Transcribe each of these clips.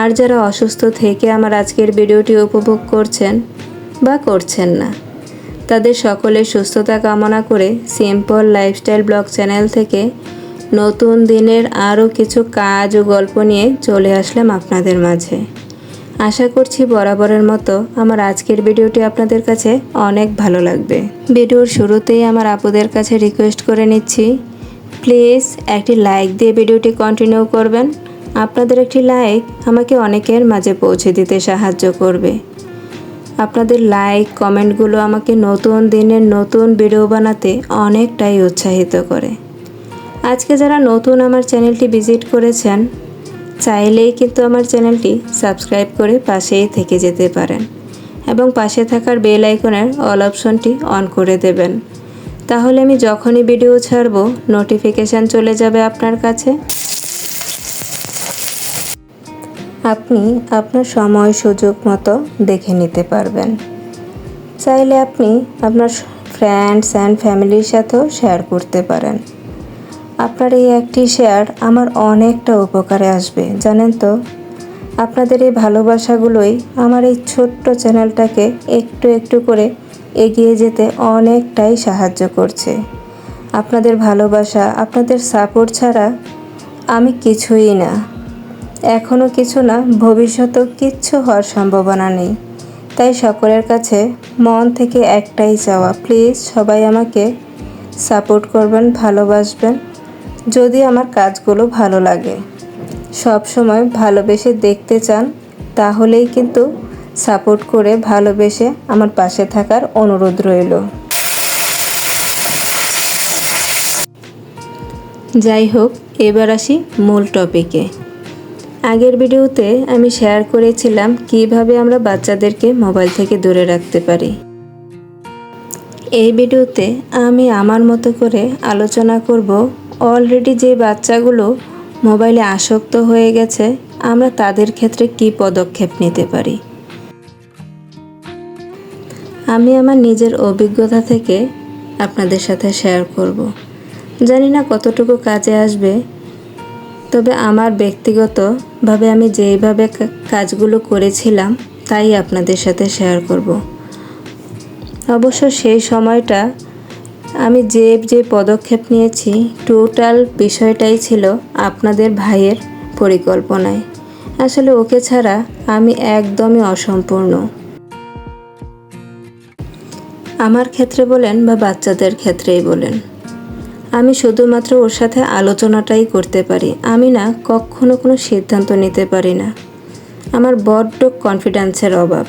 আর যারা অসুস্থ থেকে আমার আজকের ভিডিওটি উপভোগ করছেন বা করছেন না, তাদের সকলের সুস্থতা কামনা করে সিম্পল লাইফস্টাইল ব্লগ চ্যানেল থেকে নতুন দিনের আরও কিছু কাজ ও গল্প নিয়ে চলে আসলাম আপনাদের মাঝে। আশা করছি বরাবরের মতো আমার আজকের ভিডিওটি আপনাদের কাছে অনেক ভালো লাগবে। ভিডিওর শুরুতেই আমার আপুদের কাছে রিকোয়েস্ট করে নিচ্ছি, প্লিজ একটি লাইক দিয়ে ভিডিওটি কন্টিনিউ করবেন। আপনাদের একটি লাইক আমাকে অনেকের মাঝে পৌঁছে দিতে সাহায্য করবে। আপনাদের লাইক, কমেন্টগুলো আমাকে নতুন দিনের নতুন ভিডিও বানাতে অনেকটাই উৎসাহিত করে। আজকে যারা নতুন আমার চ্যানেলটি ভিজিট করেছেন, চাইলেই কিন্তু আমার চ্যানেলটি সাবস্ক্রাইব করে পাশেই থেকে যেতে পারেন এবং পাশে থাকার বেল আইকনের অল অপশনটি অন করে দেবেন। তাহলে আমি যখনই ভিডিও ছাড়বো, নোটিফিকেশান চলে যাবে আপনার কাছে। আপনি আপনার সময় সুযোগ মতো দেখে নিতে পারবেন। চাইলে আপনি আপনার ফ্রেন্ডস অ্যান্ড ফ্যামিলির সাথেও শেয়ার করতে পারেন। আপনার এই একটি শেয়ার আমার অনেকটা উপকারে আসবে, জানেন তো? আপনাদের এই ভালোবাসাগুলোই আমার এই ছোট্ট চ্যানেলটাকে একটু একটু করে এগিয়ে যেতে অনেকটাই সাহায্য করছে। আপনাদের ভালোবাসা, আপনাদের সাপোর্ট ছাড়া আমি কিছুই না। এখনও কিছু না, ভবিষ্যতেও কিচ্ছু হওয়ার সম্ভাবনা নেই। তাই সকলের কাছে মন থেকে একটাই চাওয়া, প্লিজ সবাই আমাকে সাপোর্ট করবেন, ভালোবাসবেন, যদি আমার কাজগুলো ভালো লাগে। সব সময় ভালোবেসে দেখতে চান, তাহলেই কিন্তু সাপোর্ট করে ভালোবেসে আমার পাশে থাকার অনুরোধ রইল। যাই হোক, এবার আসি মূল টপিকে আগের ভিডিওতে আমি শেয়ার করেছিলাম কীভাবে আমরা বাচ্চাদেরকে মোবাইল থেকে দূরে রাখতে পারি। এই ভিডিওতে আমি আমার মতো করে আলোচনা করব অলরেডি যে বাচ্চাগুলো মোবাইলে আসক্ত হয়ে গেছে, আমরা তাদের ক্ষেত্রে কি পদক্ষেপ নিতে পারি? আমি আমার নিজের অভিজ্ঞতা থেকে আপনাদের সাথে শেয়ার করব। জানি না কতটুকু কাজে আসবে তবে আমার ব্যক্তিগতভাবে আমি যেইভাবে কাজগুলো করেছিলাম, তাই আপনাদের সাথে শেয়ার করব। অবশ্য সেই সময়টা আমি যে যে পদক্ষেপ নিয়েছি টোটাল বিষয়টাই ছিল আপনাদের ভাইয়ের পরিকল্পনায়। আসলে ওকে ছাড়া আমি একদমই অসম্পূর্ণ। আমার ক্ষেত্রে বলেন বা বাচ্চাদের ক্ষেত্রেই বলেন আমি শুধুমাত্র ওর সাথে আলোচনাটাই করতে পারি। আমি না কখনো কোনো সিদ্ধান্ত নিতে পারি না। আমার বড্ড কনফিডেন্সের অভাব।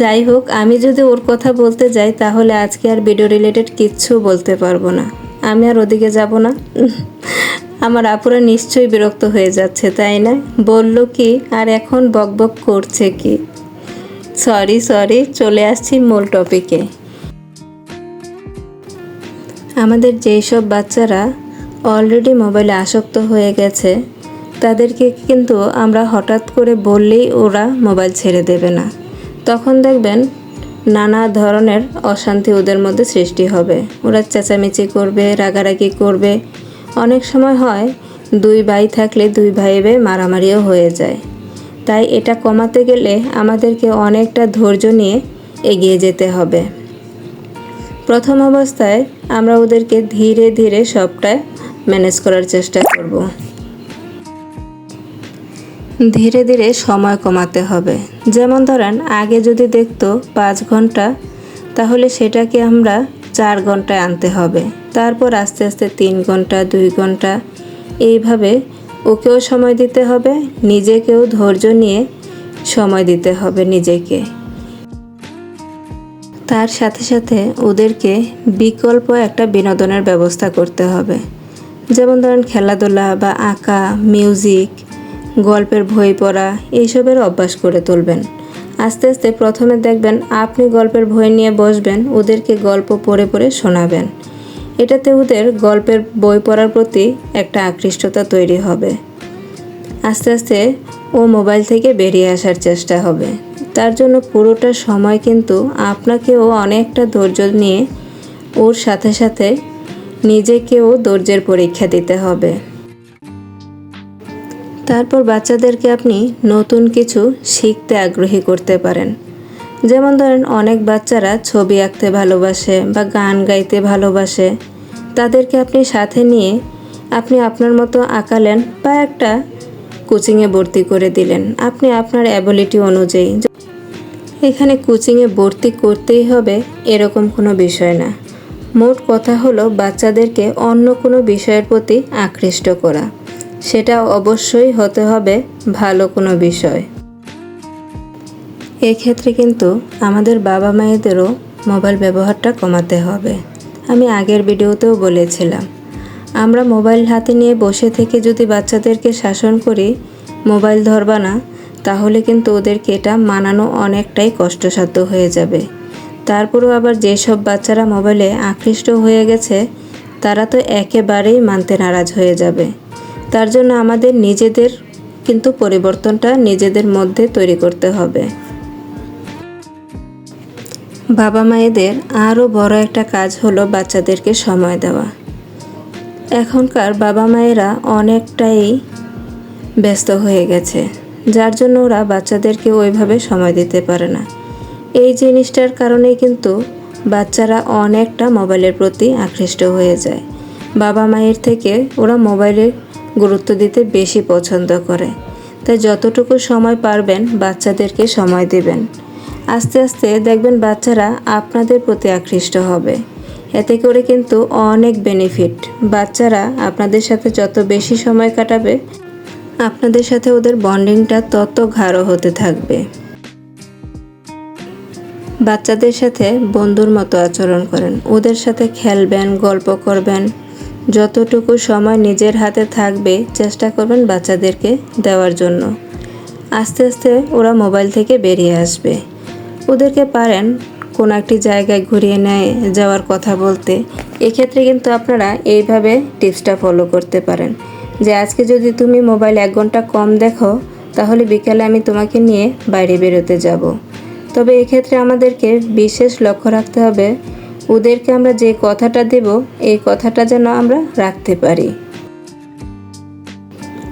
যাই হোক, আমি যদি ওর কথা বলতে যাই, তাহলে আজকে আর ভিডিও রিলেটেড কিচ্ছু বলতে পারব না। আমি আর ওদিকে যাব না। আমার আপুরা নিশ্চয়ই বিরক্ত হয়ে যাচ্ছে, তাই না? বলল কি, আর এখন বকবক করছে কি? সরি সরি চলে আসছি মূল টপিকে আমাদের যেই সব বাচ্চারা অলরেডি মোবাইলে আসক্ত হয়ে গেছে, তাদেরকে কিন্তু আমরা হঠাৎ করে বললেই ওরা মোবাইল ছেড়ে দেবে না। তখন দেখবেন নানা ধরনের অশান্তি ওদের মধ্যে সৃষ্টি হবে। ওরা চেঁচামেচি করবে, রাগারাগি করবে। অনেক সময় হয় দুই ভাই থাকলে দুই ভাই বে মারামারিও হয়ে যায়। তাই এটা কমাতে গেলে আমাদেরকে অনেকটা ধৈর্য নিয়ে এগিয়ে যেতে হবে। প্রথম অবস্থায় আমরা ওদেরকে ধীরে ধীরে সবটা ম্যানেজ করার চেষ্টা করব। ধীরে ধীরে সময় কমাতে হবে। যেমন ধরেন, আগে যদি দেখতো পাঁচ ঘণ্টা, তাহলে সেটাকে আমরা চার ঘন্টায় আনতে হবে। তারপর আস্তে আস্তে তিন ঘণ্টা, দুই ঘণ্টা, এইভাবে ওকেও সময় দিতে হবে, নিজেকেও ধৈর্য নিয়ে সময় দিতে হবে নিজেকে। তার সাথে সাথে ওদেরকে বিকল্প একটা বিনোদনের ব্যবস্থা করতে হবে। যেমন ধরেন খেলাধুলা বা আঁকা, মিউজিক, গল্পের বই পড়া, এইসবের অভ্যাস করে তুলবেন। আস্তে আস্তে প্রথমে দেখবেন আপনি গল্পের বই নিয়ে বসবেন, ওদেরকে গল্প পড়ে পড়ে শোনাবেন। এটাতে ওদের গল্পের বই পড়ার প্রতি একটা আকৃষ্টতা তৈরি হবে। আস্তে আস্তে ও মোবাইল থেকে বেরিয়ে আসার চেষ্টা হবে। তার জন্য পুরোটা সময় কিন্তু আপনাকেও অনেকটা ধৈর্য নিয়ে ওর সাথে সাথে নিজেকেও ধৈর্যের পরীক্ষা দিতে হবে। তারপর বাচ্চাদেরকে আপনি নতুন কিছু শিখতে আগ্রহী করতে পারেন। যেমন ধরেন, অনেক বাচ্চারা ছবি আঁকতে ভালোবাসে বা গান গাইতে ভালোবাসে। তাদেরকে আপনি সাথে নিয়ে আপনি আপনার মতো আঁকালেন বা একটা কোচিংয়ে ভর্তি করে দিলেন। আপনি আপনার অ্যাবিলিটি অনুযায়ী এখানে কোচিংয়ে ভর্তি করতেই হবে এরকম কোনো বিষয় না। মোট কথা হলো বাচ্চাদেরকে অন্য কোনো বিষয়ের প্রতি আকৃষ্ট করা। সেটা অবশ্যই হতে হবে ভালো কোনো বিষয়। এক্ষেত্রে কিন্তু আমাদের বাবা মায়েদেরও মোবাইল ব্যবহারটা কমাতে হবে। আমি আগের ভিডিওতেও বলেছিলাম আমরা মোবাইল হাতে নিয়ে বসে থেকে যদি বাচ্চাদেরকে শাসন করি, মোবাইল ধরবা না, তাহলে কিন্তু ওদেরকে এটা মানানো অনেকটাই কষ্টসাধ্য হয়ে যাবে। তারপরেও আবার যেসব বাচ্চারা মোবাইলে আকৃষ্ট হয়ে গেছে, তারা তো একেবারেই মানতে নারাজ হয়ে যাবে। তার জন্য আমাদের নিজেদের কিন্তু পরিবর্তনটা নিজেদের মধ্যে তৈরি করতে হবে। বাবা মায়েদের আরও বড় একটা কাজ হলো বাচ্চাদেরকে সময় দেওয়া। এখনকার বাবা মায়েরা অনেকটাই ব্যস্ত হয়ে গেছে, যার জন্য ওরা বাচ্চাদেরকে ওইভাবে সময় দিতে পারে না। এই জিনিসটার কারণেই কিন্তু বাচ্চারা অনেকটা মোবাইলের প্রতি আকৃষ্ট হয়ে যায়। বাবা মায়ের থেকে ওরা মোবাইলে গুরুত্ব দিতে বেশি পছন্দ করে, তাই যতটুকু সময় পারবেন বাচ্চাদেরকে সময় দেবেন। আস্তে আস্তে দেখবেন বাচ্চারা আপনাদের প্রতি আকৃষ্ট হবে। এতে করে কিন্তু অনেক বেনিফিট বাচ্চারা আপনাদের সাথে যত বেশি সময় কাটাবে, আপনাদের সাথে ওদের বন্ডিংটা তত গাঢ় হতে থাকবে। বাচ্চাদের সাথে বন্ধুর মতো আচরণ করেন। ওদের সাথে খেলবেন, গল্প করবেন। যতটুকু সময় নিজের হাতে থাকবে, চেষ্টা করবেন বাচ্চাদেরকে দেওয়ার জন্য। আস্তে আস্তে ওরা মোবাইল থেকে বেরিয়ে আসবে। ওদেরকে পারেন কোনো একটি জায়গায় ঘুরিয়ে নেয় যাওয়ার কথা বলতে। এক্ষেত্রে কিন্তু আপনারা এইভাবে টিপসটা ফলো করতে পারেন। যে আজকে যদি তুমি মোবাইল এক ঘণ্টা কম দেখো, তাহলে বিকালে আমি তোমাকে নিয়ে বাইরে বেরোতে যাব। তবে এক্ষেত্রে আমাদেরকে বিশেষ লক্ষ্য রাখতে হবে, ওদেরকে আমরা যে কথাটা দেব, এই কথাটা যেন আমরা রাখতে পারি।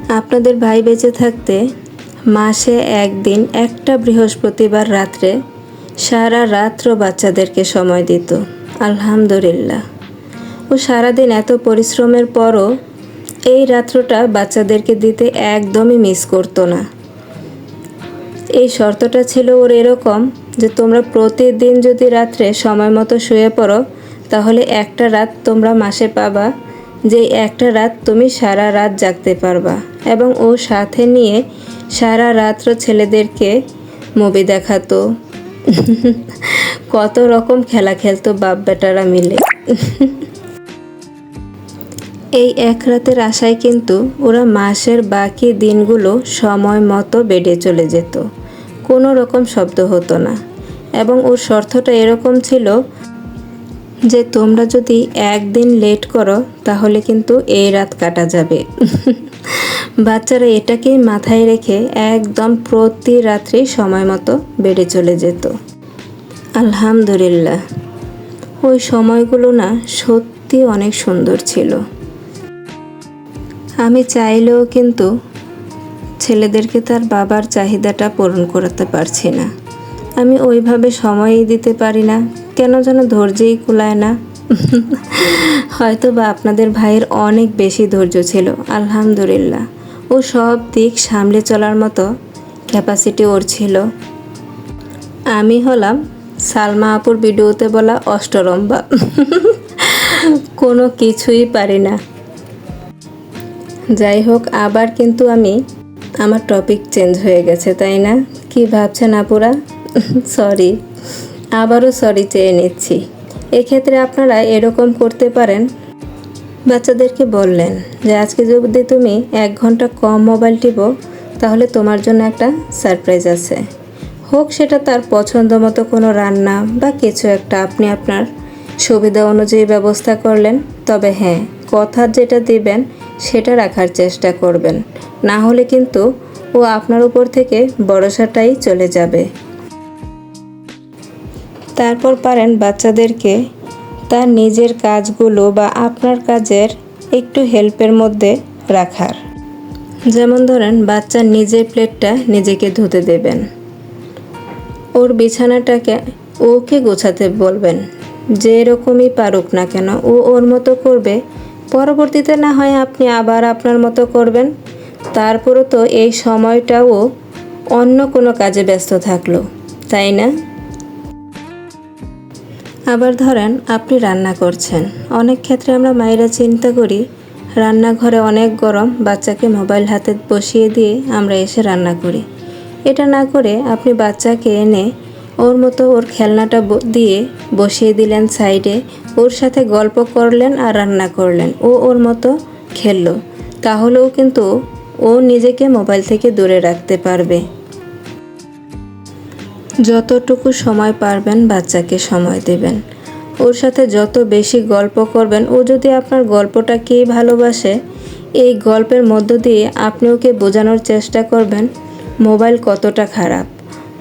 আপনাদের ভাই বেঁচে থাকতে মাসে একদিন একটা বৃহস্পতিবার রাত্রে সারা রাত্র বাচ্চাদেরকে সময় দিত। আলহামদুলিল্লাহ। ও সারাদিন এত পরিশ্রমের পরও এই রাত্রটা বাচ্চাদেরকে দিতে একদমই মিস করতো না। এই শর্তটা ছিল ওর এরকম যে, তোমরা প্রতিদিন যদি রাত্রে সময় মতো শুয়ে পড়ো, তাহলে একটা রাত তোমরা মাসে পাবা যে একটা রাত তুমি সারা রাত জাগতে পারবা। এবং ও সাথে নিয়ে সারা রাত্র ছেলেদেরকে মুভি দেখাতো। কত রকম খেলা খেলতো বাপ বেটারা মিলে। এই এক রাতের আশায় কিন্তু ওরা মাসের বাকি দিনগুলো সময় মতো বেডে চলে যেত। কোনো রকম শব্দ হতো না। এবং ওর শর্তটা এরকম ছিল যে, তোমরা যদি একদিন লেট করো, তাহলে কিন্তু এই রাত কাটা যাবে। বাচ্চারা এটাকেই মাথায় রেখে একদম প্রতি রাত্রি সময় মতো বেড়ে চলে যেত। আলহামদুলিল্লাহ। ওই সময়গুলো না সত্যি অনেক সুন্দর ছিল। আমি চাইলেও কিন্তু ছেলেদেরকে তার বাবার চাহিদাটা পূরণ করতে পারছি না। আমি ওইভাবে সময়ই দিতে পারি না। কেন যেন ধৈর্যই কুলায় না। হয়তো বা আপনাদের ভাইয়ের অনেক বেশি ধৈর্য ছিল। আলহামদুলিল্লাহ। ও সব দিক সামলে চলার মতো ক্যাপাসিটি ওর ছিল। আমি হলাম সালমা আপুর ভিডিওতে বলা অষ্টরম্বা। কোনো কিছুই পারি না। যাই হোক, আবার কিন্তু আমি আমার টপিক চেঞ্জ হয়ে গেছে, তাই না? কি ভাবছেন আপুরা? সরি আবারও সরি চেয়ে নিচ্ছি। এক্ষেত্রে আপনারা এরকম করতে পারেন বাচ্চাদেরকে বললেন যে, আজকে যদি তুমি এক ঘণ্টা কম মোবাইল টিপো, তাহলে তোমার জন্য একটা সারপ্রাইজ আছে। হোক সেটা তার পছন্দ মতো কোনো রান্না বা কিছু একটা আপনি আপনার সুবিধা অনুযায়ী ব্যবস্থা করলেন। তবে হ্যাঁ কথা যেটা দিবেন, সেটা রাখার চেষ্টা করবেন। না হলে কিন্তু ও আপনার উপর থেকে ভরসাটাই চলে যাবে। তারপর পারেন বাচ্চাদেরকে তার নিজের কাজগুলো বা আপনার কাজের একটু হেল্পের মধ্যে রাখার। যেমন ধরেন বাচ্চার নিজের প্লেটটা নিজেকে ধুতে দেবেন। ওর বিছানাটাকে ওকে গোছাতে বলবেন, যে এরকমই পারুক না কেন, ও ওর মতো করবে। পরবর্তীতে না হয় আপনি আবার আপনার মতো করবেন। তারপরও তো এই সময়টাও অন্য কোনো কাজে ব্যস্ত থাকল, তাই না? আবার ধরেন, আপনি রান্না করছেন। অনেক ক্ষেত্রে আমরা মায়েরা চিন্তা করি, রান্নাঘরে অনেক গরম, বাচ্চাকে মোবাইল হাতে বসিয়ে দিয়ে আমরা এসে রান্না করি। এটা না করে আপনি বাচ্চাকে এনে ওর মতো ওর খেলনাটা দিয়ে বসিয়ে দিলেন সাইডে, ওর সাথে গল্প করলেন আর রান্না করলেন। ও ওর মতো খেললো। তাহলেও কিন্তু ও নিজেকে মোবাইল থেকে দূরে রাখতে পারবে। যতটুকু সময় পারবেন বাচ্চাকে সময় দেবেন। ওর সাথে যত বেশি গল্প করবেন, ও যদি আপনার গল্পটাকেই ভালোবাসে, এই গল্পের মধ্য দিয়ে আপনি ওকে বোঝানোর চেষ্টা করবেন, মোবাইল কতটা খারাপ।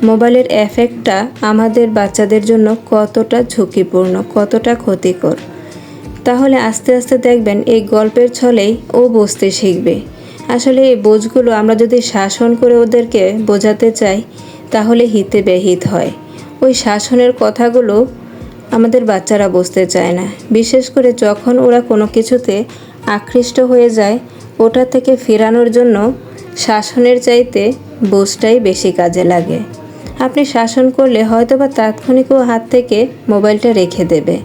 মোবাইলের এফেক্টটা আমাদের বাচ্চাদের জন্য কতটা ঝুঁকিপূর্ণ, কতটা ক্ষতিকর। তাহলে আস্তে আস্তে দেখবেন এই গল্পের ছলেই ও বুঝতে শিখবে। আসলে এই বোঝগুলো আমরা যদি শাসন করে ওদেরকে বোঝাতে চাই তাহলে হিতে ব্যহিত হয়। ওই শাসনের কথাগুলো আমাদের বাচ্চারা বুঝতে চায় না। বিশেষ করে যখন ওরা কোনো কিছুতে আকৃষ্ট হয়ে যায়, ওটা থেকে ফেরানোর জন্য শাসনের চাইতে বোঝটাই বেশি কাজে লাগে। আপনি শাসন করলে হয়তো বা তাৎক্ষণিক ও হাত থেকে মোবাইলটা রেখে দেবে।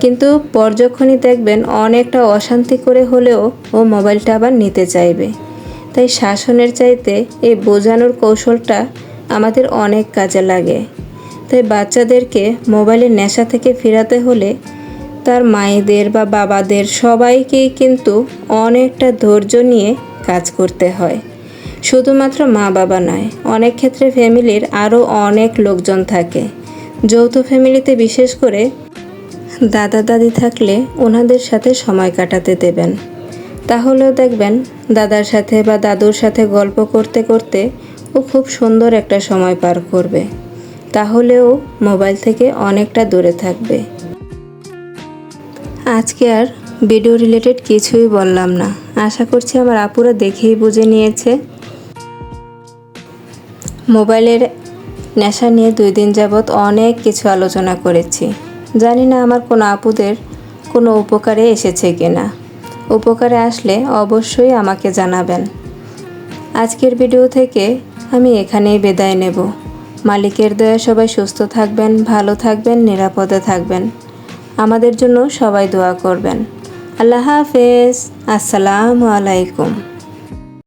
কিন্তু পরযখনই দেখবেন অনেকটা অশান্তি করে হলেও ও মোবাইলটা আবার নিতে চাইবে। তাই শাসনের চাইতে এই বোঝানোর কৌশলটা আমাদের অনেক কাজে লাগে। তাই বাচ্চাদেরকে মোবাইলের নেশা থেকে ফেরাতে হলে তার মায়েদের বা বাবাদের সবাইকেই কিন্তু অনেকটা ধৈর্য নিয়ে কাজ করতে হয়। শুধুমাত্র মা বাবা নয়, অনেক ক্ষেত্রে ফ্যামিলির আরও অনেক লোকজন থাকে। যৌথ ফ্যামিলিতে বিশেষ করে দাদা দাদি থাকলে ওনাদের সাথে সময় কাটাতে দেবেন। তাহলেও দেখবেন দাদার সাথে বা দাদুর সাথে গল্প করতে করতে ও খুব সুন্দর একটা সময় পার করবে। তাহলেও মোবাইল থেকে অনেকটা দূরে থাকবে। আজকে আর ভিডিও রিলেটেড কিছুই বললাম না। আশা করছি আমার আপুরা দেখেই বুঝে নিয়েছে। মোবাইলের নেশা নিয়ে দুই দিন যাবৎ অনেক কিছু আলোচনা করেছি। জানি না আমার কোনো আপুদের কোনো উপকারে এসেছে কিনা। উপকারে আসলে অবশ্যই আমাকে জানাবেন। আজকের ভিডিও থেকে আমি এখানেই বিদায় নেব। মালিকের দয়া সবাই সুস্থ থাকবেন, ভালো থাকবেন, নিরাপদে থাকবেন। আমাদের জন্য সবাই দোয়া করবেন। আল্লাহ হাফেজ। আসসালামু আলাইকুম।